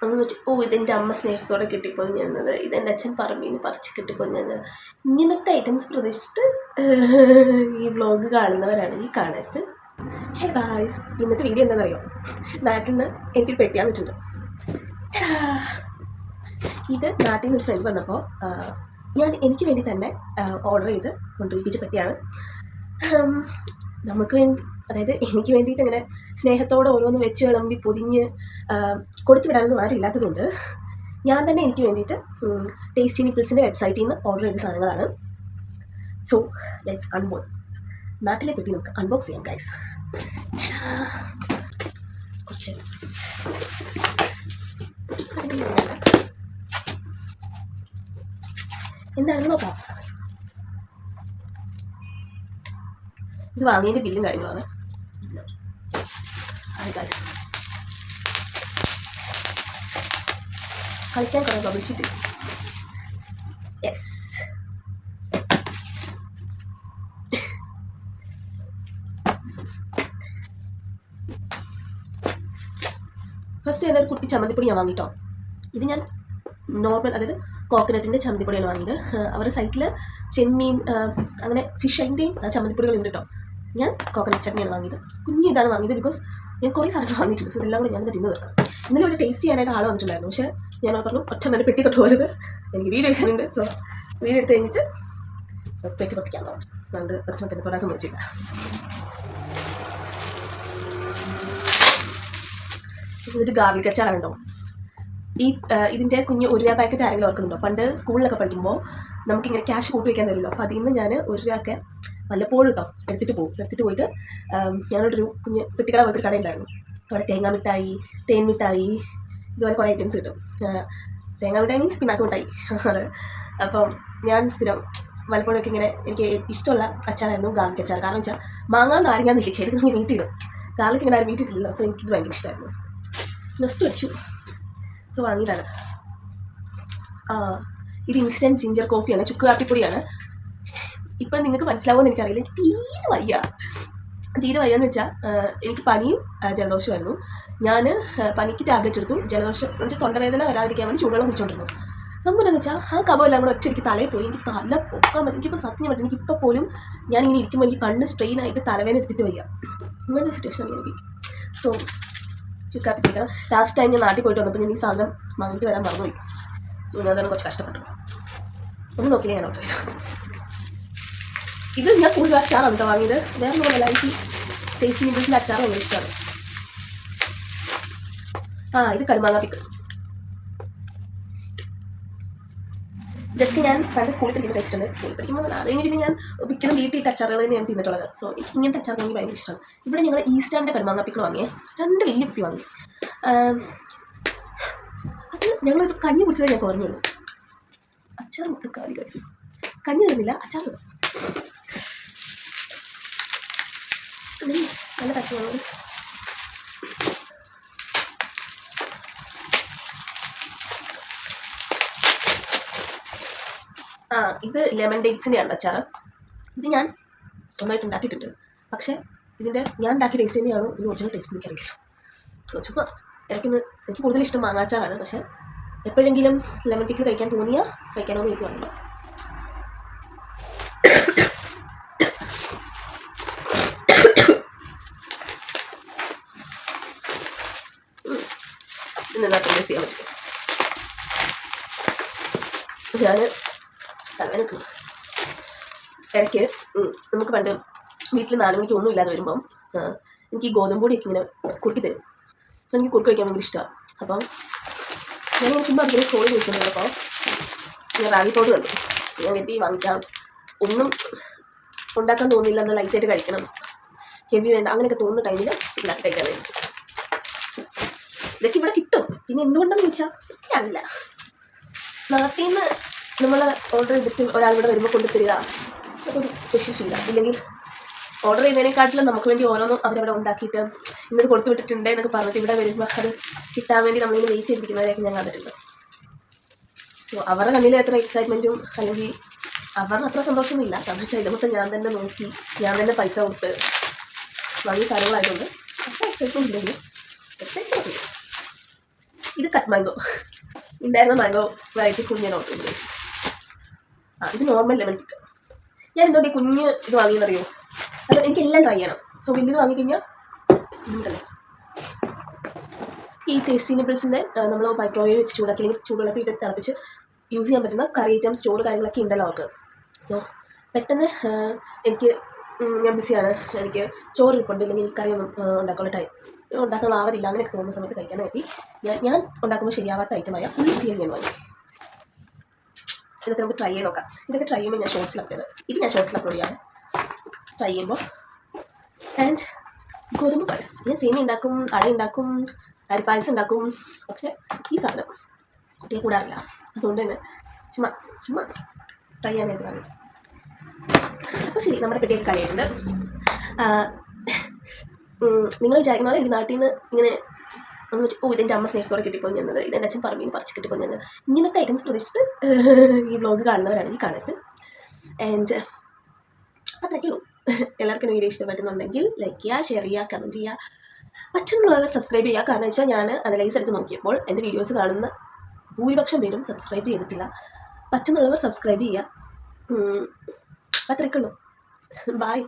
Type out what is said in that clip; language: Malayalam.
നമ്മൾ വെച്ച് ഓ ഇതെന്റെ അമ്മ സ്നേഹത്തോടെ കെട്ടിപ്പൊതിഞ്ഞത് ഇതെന്റെ അച്ഛൻ പറമ്പിന്ന് പറിച്ച് കെട്ടിപ്പൊതിഞ്ഞത് ഇങ്ങനത്തെ ഐറ്റംസ് പ്രതീക്ഷിച്ചിട്ട് ഈ വ്ളോഗ് കാണുന്നവരാണെങ്കിൽ കാണരുത്. ഹേ ഗായ്സ് ഇന്നത്തെ വീഡിയോ എന്താണെന്നറിയോ നാട്ടിൽ നിന്ന് എനിക്കൊരു പെട്ടിയാൻ വെച്ചിട്ടുണ്ട്. ഇത് നാട്ടിൽ നിന്ന് ഒരു ഫ്രണ്ട് വന്നപ്പോൾ ഞാൻ എനിക്ക് വേണ്ടി തന്നെ ഓർഡർ ചെയ്ത് കൊണ്ടുപോയിപ്പിച്ച പെട്ടിയാണ് നമുക്ക് വേണ്ടി അതായത് എനിക്ക് വേണ്ടിയിട്ട് അങ്ങനെ സ്നേഹത്തോടെ ഓരോന്ന് വെച്ച് വിളമ്പി പൊതിഞ്ഞ് കൊടുത്തു വിടാനൊന്നും ആരും ഞാൻ തന്നെ എനിക്ക് വേണ്ടിയിട്ട് ടേസ്റ്റി നിപ്പിൾസിന്റെ വെബ്സൈറ്റിൽ നിന്ന് ഓർഡർ ചെയ്ത സാധനങ്ങളാണ്. സോ ലെറ്റ്സ് അൺബോക്സ് നാട്ടിലെ കുട്ടി നമുക്ക് അൺബോക്സ് ചെയ്യാം ഗൈസ് എന്താണെന്ന് നോക്കാം. ഇത് വാങ്ങിയതിന്റെ ബില്ലും കാര്യങ്ങളാണ്. ഗൈസ് കളിക്കാൻ കുറേ പബ്ലിഷിട്ട് യെസ് ഫസ്റ്റ് ഒരു കുട്ടി ചമ്മന്തിപ്പൊടി ഞാൻ വാങ്ങിട്ടോ. ഇത് ഞാൻ നോർമൽ അതായത് കോക്കനട്ടിന്റെ ചമ്മന്തിപ്പൊടിയാണ് വാങ്ങിയത്. അവരുടെ സൈറ്റിൽ ചെമ്മീൻ അങ്ങനെ ഫിഷ് അതിന്റെയും ചമ്മന്തിപ്പൊടികൾ ഉണ്ട് കേട്ടോ ഞാൻ കോക്കനട്ട് ചട്നിയാണ് വാങ്ങിയത്. കുഞ്ഞ് ഇതാണ് വാങ്ങിയത് ബിക്കോസ് ഞാൻ കുറേ സാധനങ്ങൾ വാങ്ങിയിട്ടുണ്ട്. സോ ഇതെല്ലാം കൂടെ ഞാൻ തിന്നു തീർക്കണം ഇന്നലെ ഇവിടെ ടേസ്റ്റ് ചെയ്യാനായിട്ട് ആൾ വന്നിട്ടുണ്ടായിരുന്നു. പക്ഷേ ഞാൻ പറഞ്ഞു ഒറ്റ നല്ല പെട്ടി തൊട്ട് പോരുത്. എനിക്ക് വീട് എടുക്കാനുണ്ട്. സോ വീട് എടുത്ത് കഴിഞ്ഞിട്ട് പെട്ടി പൊട്ടിക്കാൻ പറഞ്ഞു. അതുകൊണ്ട് തന്നെ തൊടാൻ സമ്മതിച്ചില്ല. ഇതൊരു ഗാർലിക് അച്ചാറുണ്ടോ ഈ ഇതിന്റെ കുഞ്ഞ് ഒരു രൂപ പാക്കറ്റ് ആരെങ്കിലും ഓർക്കുന്നുണ്ടോ? പണ്ട് സ്കൂളിലൊക്കെ പഠിക്കുമ്പോൾ നമുക്കിങ്ങനെ ക്യാഷ് കൂട്ടി വയ്ക്കാൻ തരുമല്ലോ. അപ്പോൾ അതിൽ നിന്ന് ഞാൻ ഒരു രൂപയൊക്കെ വല്ലപ്പോഴും കേട്ടോ എടുത്തിട്ട് പോകും. എടുത്തിട്ട് പോയിട്ട് ഞാനൊരു കുഞ്ഞ് പെട്ടിക്കട പോലത്തെ കട കടയുണ്ടായിരുന്നു. അവിടെ തേങ്ങാ മിഠായി തേൻ മിഠായി ഇതുപോലെ കുറേ ഐറ്റംസ് കിട്ടും. തേങ്ങാ മിഠായി മീൻസ് പിന്നാക്ക് മിഠായി. അത് അപ്പം ഞാൻ സ്ഥിരം വല്ലപ്പോഴൊക്കെ ഇങ്ങനെ എനിക്ക് ഇഷ്ടമുള്ള അച്ചാറായിരുന്നു ഗാർലിക് അച്ചാർ. കാരണം വെച്ചാൽ ആരും ഞാൻ നിൽക്കുക നമ്മൾ വീട്ടിടും ഗാർലിക് ഇങ്ങനെ ആരും വീട്ടിട്ടില്ല സോ എനിക്കിത് ഭയങ്കര ഇഷ്ടമായിരുന്നു ജസ്റ്റ് വെച്ചു. സോ വാങ്ങിയതാണ്. ഇത് ഇൻസ്റ്റന്റ് ജിഞ്ചർ കോഫിയാണ് ചുക്ക് കാപ്പിപ്പൊടിയാണ്. ഇപ്പം നിങ്ങൾക്ക് മനസ്സിലാവുമെന്ന് എനിക്കറിയില്ല. എനിക്ക് തീരെ വയ്യ. തീരെ വയ്യാന്ന് വെച്ചാൽ എനിക്ക് പനിയും ജലദോഷമായിരുന്നു ഞാൻ പനിക്ക് ടാബ്ലറ്റ് എടുത്തു. ജലദോഷം എന്ന് വെച്ചാൽ തൊണ്ടവേദന വരാതിരിക്കാൻ വേണ്ടി ചൂടുവെള്ളം കുടിച്ചോണ്ടിരുന്നു. സംഭവം എന്ന് വെച്ചാൽ ആ കബോ എല്ലാം കൂടെ ഒറ്റ എനിക്ക് തലയിൽ പോയി. എനിക്ക് തല പൊക്കാൻ പറ്റും. എനിക്കിപ്പോൾ സത്യം പറ്റും എനിക്കിപ്പോൾ പോലും ഞാനിങ്ങനെ ഇരിക്കുമ്പോൾ എനിക്ക് കണ്ണ് സ്ട്രെയിൻ ആയിട്ട് തലവേദന എടുത്തിട്ട് വയ്യ. ഇങ്ങനത്തെ സിറ്റുവേഷനാണ് എനിക്ക്. സോ ചുക്കാപ്പി പിടിക്കണം ലാസ്റ്റ് ടൈം ഞാൻ നാട്ടിൽ പോയിട്ട് വന്നപ്പോൾ ഞാൻ ഈ സാധനം വാങ്ങിയിട്ട് വരാൻ മറന്നുപോയി. സോ ഞാൻ കുറച്ച് കഷ്ടപ്പെട്ടു. ഒന്ന് നോക്കി ഞാൻ ഓർഡർ ചെയ്തു? ഇത് ഞാൻ കൂടുതൽ അച്ചാറാണ് കേട്ടോ വാങ്ങിയത്. വേറെ ഒന്നുമല്ല എനിക്ക് ടേസ്റ്റ് അച്ചാർ ഭയങ്കര ഇഷ്ടമാണ് ആ ഇത് കരുമാങ്ങ പിക്ക് ഇതൊക്കെ ഞാൻ പണ്ട് സ്കൂളിൽ പഠിക്കുമ്പോൾ കഴിച്ചിട്ടുണ്ട് സ്കൂളിൽ പഠിക്കുമ്പോൾ അത് കഴിഞ്ഞ് പിന്നെ ഞാൻ മിക്കതും വീട്ടിൽ അച്ചാറുകൾ തന്നെ ഞാൻ തിന്നിട്ടുള്ളത്. സോ ഇങ്ങനത്തെ അച്ചാർ എനിക്ക് ഭയങ്കര ഇഷ്ടമാണ് ഇവിടെ ഞങ്ങൾ ഈസ്റ്റാന്റെ കരുമാങ്ങ പിക്കിൾ വാങ്ങിയേ. രണ്ട് വലിയ കുപ്പി വാങ്ങി. അത് ഞങ്ങളിത് കഞ്ഞി കുടിച്ചതേ ഞാൻ ഓർമ്മയുള്ളൂ. അച്ചാർ മൊത്തം കാലി കഴിച്ചു കഞ്ഞി തരുന്നില്ല അച്ചാർ തരും. നല്ല പച്ചമുളക് ആ ഇത് ലെമൺ ഡേറ്റ്സിന്റെയാണ് അച്ചാർ ഇത് ഞാൻ സ്വന്തമായിട്ട് ഉണ്ടാക്കിയിട്ടുണ്ട്. പക്ഷേ ഇതിന്റെ ഞാൻ ഉണ്ടാക്കിയ ടേസ്റ്റ് തന്നെയാണോ ഇതിന് ഒറിജിനൽ ടേസ്റ്റ് എനിക്കറിയില്ല. സോ ചുമ്മാ ഇടയ്ക്കൊന്ന് എനിക്ക് കൂടുതൽ ഇഷ്ടം മാങ്ങാച്ചാറാണ് പക്ഷേ എപ്പോഴെങ്കിലും ലെമൺ പിക്കിൾ കഴിക്കാൻ തോന്നിയാൽ കഴിക്കാനോ എനിക്ക് തോന്നില്ല. ഇതിനകത്ത് മിസ് ചെയ്യാൻ പറ്റും. ഞാൻ തലവേനക്ക് ഇടയ്ക്ക് നമുക്ക് പണ്ട് വീട്ടിൽ നാല് മണിക്ക് ഒന്നും ഇല്ലാതെ വരുമ്പം എനിക്ക് ഈ ഗോതമ്പ് പൊടിയൊക്കെ ഇങ്ങനെ കുറുക്കി തരും. സോ എനിക്ക് കുറുക്ക് കഴിക്കാൻ ഭയങ്കര ഇഷ്ടമാണ് അപ്പം ഞാൻ ചുമ്മാ അതിങ്ങനെ സ്കൂളിൽ ചോദിക്കുന്നുണ്ടപ്പോൾ ഞാൻ റാഗി പൗഡർ കണ്ടു. ഞാൻ കരുതി വാങ്ങിക്കാം ഒന്നും ഉണ്ടാക്കാൻ തോന്നില്ല എന്നാൽ ലൈറ്റായിട്ട് കഴിക്കണം. ഹെവി വേണ്ട അങ്ങനെയൊക്കെ തോന്നുന്ന ടൈമിൽ ഉണ്ടാക്കി കഴിക്കാൻ വേണ്ടി. ഇതൊക്കെ ഇവിടെ കിട്ടും. പിന്നെ എന്തുകൊണ്ടെന്ന് ചോദിച്ചാൽ എനിക്കറിയില്ല നാട്ടിൽ നിന്ന് നമ്മൾ ഓർഡർ ചെയ്തിട്ട് ഒരാൾ ഇവിടെ വരുമ്പോൾ കൊണ്ടു തരിക അതൊരു സ്പെഷ്യൽ ഫീലാണ് ഇല്ലെങ്കിൽ ഓർഡർ ചെയ്തതിനെക്കാട്ടിലും നമുക്ക് വേണ്ടി ഓരോന്നും അവരവിടെ ഉണ്ടാക്കിയിട്ട് ഇന്നത് കൊടുത്തു വിട്ടിട്ടുണ്ട് എന്നൊക്കെ പറഞ്ഞിട്ട് ഇവിടെ വരുമ്പോൾ അത് കിട്ടാൻ വേണ്ടി നമ്മളിങ്ങനെ വെയിറ്റ് ചെയ്തിരിക്കുന്നവരെയൊക്കെ ഞാൻ കണ്ടിട്ടുണ്ട്. സോ അവരുടെ കണ്ണിൽ എത്ര എക്സൈറ്റ്മെന്റും അല്ലെങ്കിൽ അവരുടെ അത്ര സന്തോഷമൊന്നുമില്ല. കാരണം വെച്ചാൽ ഇത് ഞാൻ തന്നെ നോക്കി ഞാൻ തന്നെ പൈസ കൊടുത്ത് വാങ്ങിയ കാര്യങ്ങളായതുകൊണ്ട് അത്ര എക്സൈറ്റ്മെന്റ് ഇല്ലെങ്കിൽ എക്സൈറ്റ്മെന്റ് ഇത് കട്ട് മാംഗോ ഉണ്ടായിരുന്ന മാംഗോ വെറൈറ്റി കുഞ്ഞ് ഓർഡർ ചെയ്തത് ആ ഇത് നോർമൽ ലെവൽ പിക്ക് ഞാൻ എന്തുകൊണ്ട് ഈ കുഞ്ഞ് ഇത് വാങ്ങിയെന്നറിയോ? എനിക്ക് എല്ലാം ട്രൈ ചെയ്യണം. സോ വലിയത് വാങ്ങിക്കഴിഞ്ഞാൽ ഉണ്ടല്ലോ ഈ ടേസ്റ്റി നിബിൾസിന്റെ നമ്മൾ മൈക്രോവേവ് വെച്ച് ചൂടാക്കി അല്ലെങ്കിൽ ചൂടുവെള്ളത്തിൽ ഇട്ട് തിളപ്പിച്ച് യൂസ് ചെയ്യാൻ പറ്റുന്ന കറി ഐറ്റം സ്റ്റോർ കാര്യങ്ങളൊക്കെ ഉണ്ടല്ലോ അവർക്ക്. സോ പെട്ടെന്ന് എനിക്ക് ഞാൻ ബിസിയാണ് എനിക്ക് ചോറ് ഇരിപ്പുണ്ട് കറിയൊന്നും ആ, ഉണ്ടാക്കാനുള്ള ടൈം ഉണ്ടാക്കാൻ ആവതില്ല അങ്ങനെയൊക്കെ തോന്നുന്ന സമയത്ത് കഴിക്കാൻ എത്തി ഞാൻ ഞാൻ ഉണ്ടാക്കുമ്പോൾ ശരിയാവാത്ത ഐറ്റമായ ഉള്ളി തീയൽ ഞാൻ വാങ്ങി. ഇതൊക്കെ നമുക്ക് ട്രൈ ചെയ്ത് നോക്കാം. ഇതൊക്കെ ട്രൈ ചെയ്യുമ്പോൾ ഞാൻ ഷോർട്സിൽ അപ്ലോഡ് ഇത് ഞാൻ ഷോർട്സിൽ അപ്ലോഡ് ചെയ്യാം ട്രൈ ചെയ്യുമ്പോൾ ആൻഡ് ഗോതമ്പ് പായസം. ഞാൻ സേമി ഉണ്ടാക്കും അട ഉണ്ടാക്കും അരിപ്പായസം ഉണ്ടാക്കും. പക്ഷേ ഈ സാധനം കുട്ടിയെ കൂടാറില്ല. അതുകൊണ്ട് തന്നെ ചുമ്മാ ചുമ്മാ ട്രൈ ചെയ്യാനായിട്ട് അപ്പോൾ ശരി നമ്മുടെ പെട്ടിയൊക്കെ കളിയായിട്ടുണ്ട് നിങ്ങൾ വിചാരിക്കുന്ന പോലെ എനിക്ക് നാട്ടിൽ നിന്ന് ഇങ്ങനെ നമ്മൾ ഓ ഇതെന്റെ അമ്മ സ്നേഹത്തോടെ കിട്ടിപ്പോയി ചെന്നത് ഇതെന്റെ അച്ഛൻ പറമ്പിൽ പറിച്ച് കിട്ടിപ്പോയി ചെന്നത് ഇങ്ങനത്തെ ഐറ്റംസ് പ്രതീക്ഷിച്ചിട്ട് ഈ വ്ലോഗ് കാണുന്നവരാണെങ്കിൽ കാണരുത്. ആൻഡ് അത്രയ്ക്കേ ഉള്ളൂ. എല്ലാവർക്കും വീഡിയോ ഇഷ്ടപ്പെടുന്നുണ്ടെങ്കിൽ ലൈക്ക് ചെയ്യുക ഷെയർ ചെയ്യുക കമന്റ് ചെയ്യുക. പറ്റുന്നുള്ളവർ സബ്സ്ക്രൈബ് ചെയ്യുക. കാരണം വെച്ചാൽ ഞാൻ അനലൈസ് എടുത്ത് നോക്കിയപ്പോൾ എന്റെ വീഡിയോസ് കാണുന്ന ഭൂരിപക്ഷം പേരും സബ്സ്ക്രൈബ് ചെയ്തിട്ടില്ല. പറ്റുന്നുള്ളവർ സബ്സ്ക്രൈബ് ചെയ്യുക. അത്രയ്ക്കുള്ളൂ Bye.